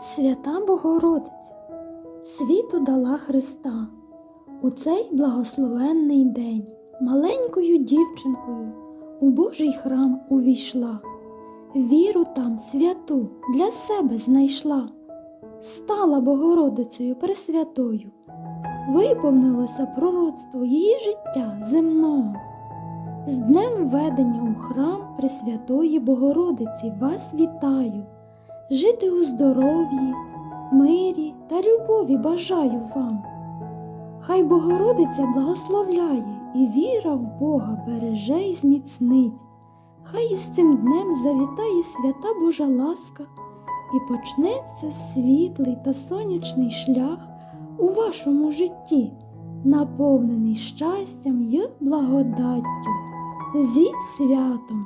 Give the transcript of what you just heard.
Свята Богородиця, світу дала Христа. У цей благословенний день маленькою дівчинкою у Божий храм увійшла, віру там святу для себе знайшла, стала Богородицею Пресвятою, виповнилося пророцтво її життя земного. З днем введення у храм Пресвятої Богородиці вас вітаю, жити у здоров'ї, мирі та любові бажаю вам. Хай Богородиця благословляє і віра в Бога береже й зміцнить. Хай із цим днем завітає свята Божа ласка і почнеться світлий та сонячний шлях у вашому житті, наповнений щастям й благодаттю. Зі святом!